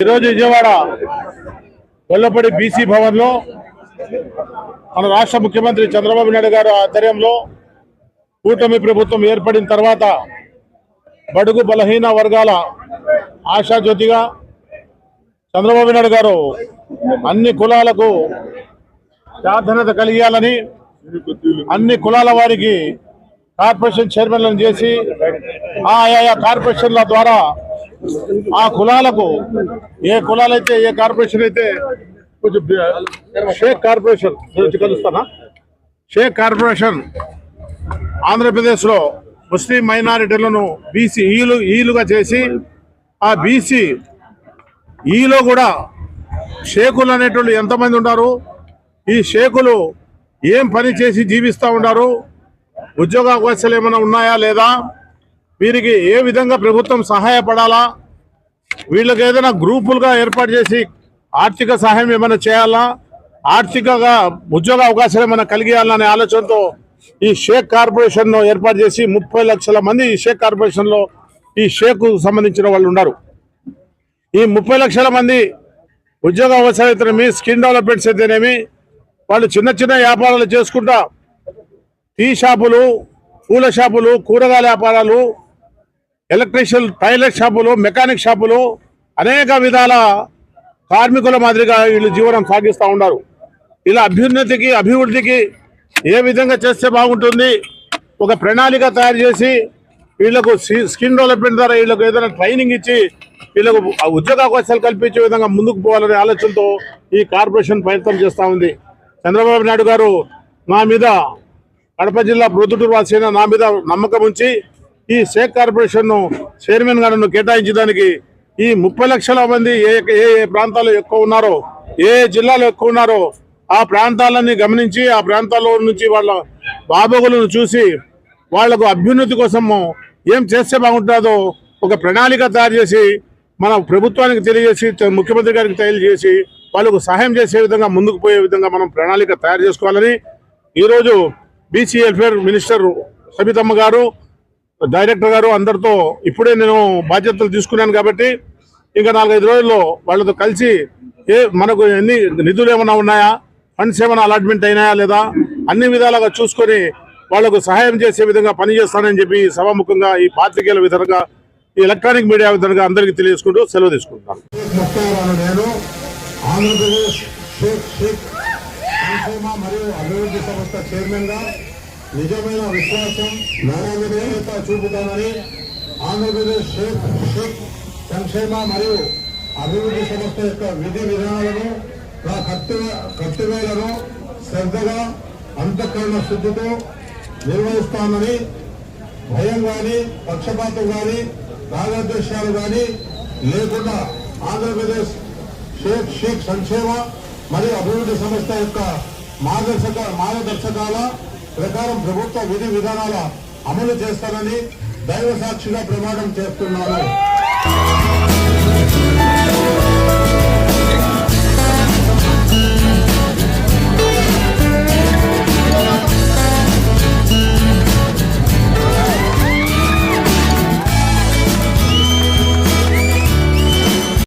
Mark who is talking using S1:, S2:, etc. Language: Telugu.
S1: ఈరోజు విజయవాడ గొల్లపడి బీసీ భవన్లో మన రాష్ట్ర ముఖ్యమంత్రి చంద్రబాబు నాయుడు గారు ఆధ్వర్యంలో కూటమి ప్రభుత్వం ఏర్పడిన తర్వాత బడుగు బలహీన వర్గాల ఆశాజ్యోతిగా చంద్రబాబు నాయుడు గారు అన్ని కులాలకు ప్రాధాన్యత కలిగియాలని అన్ని కులాల వారికి కార్పొరేషన్ చైర్మన్లను చేసి ఆయా కార్పొరేషన్ల ద్వారా ఆ కులాలకు ఏ కులాలైతే ఏ కార్పొరేషన్ అయితే కొంచెం షేక్ కార్పొరేషన్ గురించి కలుస్తానా? షేక్ కార్పొరేషన్ ఆంధ్రప్రదేశ్లో ముస్లిం మైనారిటీలను బీసీ ఈలు ఈలుగా చేసి ఆ బీసీ ఈలో కూడా షేకులు అనేటువంటి ఎంతమంది ఉన్నారు ఈ షేకులు ఏం పని చేసి జీవిస్తూ ఉన్నారు? ఉద్యోగ అవకాశాలు ఏమైనా ఉన్నాయా లేదా? వీరికి ఏ విధంగా ప్రభుత్వం సహాయపడాలా? వీళ్ళకి ఏదైనా గ్రూపులుగా ఏర్పాటు చేసి ఆర్థిక సహాయం ఏమైనా చేయాలా? ఆర్థికంగా ఉద్యోగ అవకాశాలు ఏమైనా కలిగేయాలనే ఆలోచనతో ఈ షేక్ కార్పొరేషన్ను ఏర్పాటు చేసి ముప్పై లక్షల మంది ఈ షేక్ కార్పొరేషన్లో ఈ షేక్ సంబంధించిన వాళ్ళు ఉన్నారు. ఈ ముప్పై లక్షల మంది ఉద్యోగ అవకాశాలు అయితేనేమి స్కిన్ డెవలప్మెంట్స్ అయితేనేమి? వాళ్ళు చిన్న చిన్న వ్యాపారాలు చేసుకుంటా టీ షాపులు పూల షాపులు కూరగాయల వ్యాపారాలు ఎలక్ట్రీషియన్ టైలర్ షాపులు మెకానిక్ షాపులు అనేక విధాల కార్మికుల మాదిరిగా వీళ్ళు జీవనం సాగిస్తూ ఉన్నారు. ఇలా అభ్యున్నతికి అభివృద్ధికి ఏ విధంగా చేస్తే బాగుంటుంది ఒక ప్రణాళిక తయారు చేసి వీళ్ళకు సి- స్కిన్ డెవలప్మెంట్ ద్వారా వీళ్ళకు ఏదైనా ట్రైనింగ్ ఇచ్చి వీళ్ళకు ఉద్యోగ అవకాశాలు కల్పించే విధంగా ముందుకు పోవాలనే ఆలోచనతో ఈ కార్పొరేషన్ ప్రయత్నం చేస్తూ ఉంది. చంద్రబాబు నాయుడు గారు నా మీద కడప జిల్లా ప్రొద్దుటూరు వాసిన నా మీద నమ్మకం ఉంచి ఈ షేక్ కార్పొరేషన్ చైర్మన్గా కేటాయించడానికి ఈ ముప్పై లక్షల మంది ఏ ఏ ఏ ప్రాంతాల్లో ఎక్కువ ఉన్నారో ఏ ఏ జిల్లాలో ఎక్కువ ఉన్నారో ఆ ప్రాంతాలన్నీ గమనించి ఆ ప్రాంతాల్లో నుంచి వాళ్ళ బాబోగులను చూసి వాళ్ళకు అభ్యున్నతి కోసము ఏం చేస్తే బాగుంటుందో ఒక ప్రణాళిక తయారు చేసి మన ప్రభుత్వానికి తెలియజేసి ముఖ్యమంత్రి గారికి తెలియజేసి వాళ్ళకు సహాయం చేసే విధంగా ముందుకు పోయే విధంగా మనం ప్రణాళిక తయారు చేసుకోవాలని ఈరోజు బీసీ వెల్ఫేర్ మినిస్టర్ సబితమ్మ గారు డైరెక్టర్ గారు అందరితో ఇప్పుడే నేను బాధ్యతలు తీసుకున్నాను కాబట్టి ఇంకా నాలుగైదు రోజుల్లో వాళ్ళతో కలిసి ఏ మనకు ఎన్ని నిధులు ఏమైనా ఉన్నాయా? ఫండ్స్ ఏమైనా అలాట్మెంట్ అయినాయా లేదా? అన్ని విధాలుగా చూసుకొని వాళ్ళకు సహాయం చేసే విధంగా పనిచేస్తానని చెప్పి సభాముఖంగా ఈ పాత్రికేయుల విధంగా ఈ ఎలక్ట్రానిక్ మీడియా విధంగా అందరికీ తెలియజేసుకుంటూ సెలవు తీసుకుంటాను
S2: నేను ఆంధ్రప్రదేశ్ మరియు అభివృద్ధి సంస్థ చైర్మన్గా నిజమైన విశ్వాసం నాణ్యత చూపుతామని ఆంధ్రప్రదేశ్ షేక్ షేక్ సంక్షేమ మరియు అభివృద్ధి సంస్థ యొక్క విధి విధానాలను కర్తవ్యాలను శ్రద్ధగా అంతఃకరణ శుద్ధితో నిర్వహిస్తామని భయం గాని పక్షపాతం గాని రాగద్వేషాలు గాని లేకుండా ఆంధ్రప్రదేశ్ షేక్ షేక్ సంక్షేమ మరియు అభివృద్ధి సంస్థ యొక్క మార్గదర్శక మార్గదర్శకాల ప్రకారం ప్రభుత్వ విధి విధానాల అమలు చేస్తానని దైవ సాక్షిగా ప్రమాణం చేస్తున్నాను.